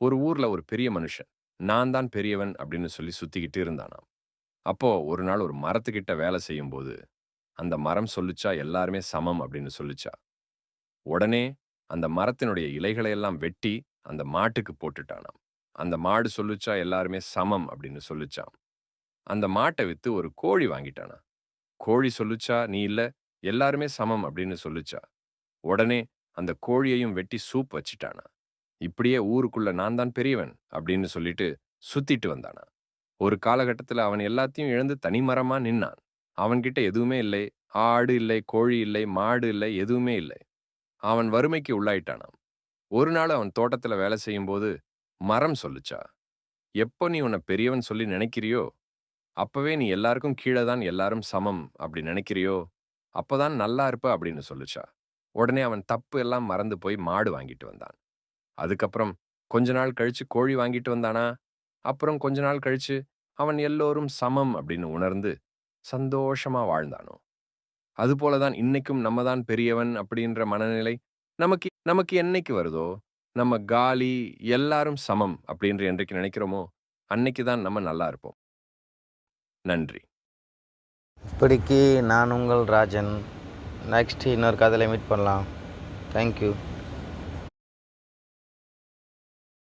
ஒரு ஊர்ல ஒரு பெரிய மனுஷன். நான் தான் பெரியவன் அப்படின்னு சொல்லி சுத்திக்கிட்டு இருந்தானாம். அப்போ ஒரு நாள் ஒரு மரத்துக்கிட்ட வேலை செய்யும்போது அந்த மரம் சொல்லுச்சா எல்லாருமே சமம் அப்படின்னு சொல்லுச்சா. உடனே அந்த மரத்தினுடைய இலைகளை எல்லாம் வெட்டி அந்த மாட்டுக்கு போட்டுட்டானாம். அந்த மாடு சொல்லுச்சா எல்லாருமே சமம் அப்படின்னு சொல்லுச்சாம். அந்த மாட்டை வித்து ஒரு கோழி வாங்கிட்டானா கோழி சொல்லுச்சா நீ இல்ல எல்லாருமே சமம் அப்படின்னு சொல்லுச்சா. உடனே அந்த கோழியையும் வெட்டி சூப் வச்சிட்டானா இப்படியே ஊருக்குள்ள நான் தான் பெரியவன் அப்படின்னு சொல்லிட்டு சுத்திட்டு வந்தானா. ஒரு காலகட்டத்துல அவன் எல்லாத்தையும் இழந்து தனிமரமா நின்னான். அவன்கிட்ட எதுவுமே இல்லை. ஆடு இல்லை கோழி இல்லை மாடு இல்லை எதுவுமே இல்லை. அவன் வறுமைக்கு உள்ளாயிட்டானாம். ஒரு நாள் அவன் தோட்டத்துல வேலை செய்யும்போது மரம் சொல்லுச்சா. எப்போ நீ உன்னை பெரியவன் சொல்லி நினைக்கிறியோ அப்பவே நீ எல்லாருக்கும் கீழே தான் எல்லாரும் சமம் அப்படி நினைக்கிறியோ அப்பதான் நல்லா இருப்ப அப்படின்னு சொல்லுச்சா. உடனே அவன் தப்பு எல்லாம் மறந்து போய் மாடு வாங்கிட்டு வந்தான். அதுக்கப்புறம் கொஞ்ச நாள் கழிச்சு கோழி வாங்கிட்டு வந்தானா? அப்புறம் கொஞ்ச நாள் கழிச்சு அவன் எல்லோரும் சமம் அப்படின்னு உணர்ந்து சந்தோஷமா வாழ்ந்தானோ? அதுபோலதான் இன்னைக்கும் நம்ம தான் பெரியவன் அப்படின்ற மனநிலை நமக்கு நமக்கு என்னைக்கு வருதோ? நம்ம காலி எல்லாரும் சமம் அப்படின்ற என்றைக்கு நினைக்கிறோமோ? அன்னைக்கு தான் நம்ம நல்லா இருப்போம். நன்றி. இப்படிக்கு நான் உங்கள் ராஜன். நெக்ஸ்ட் இன்னொரு கதையில் மீட் பண்ணலாம். தேங்க்யூ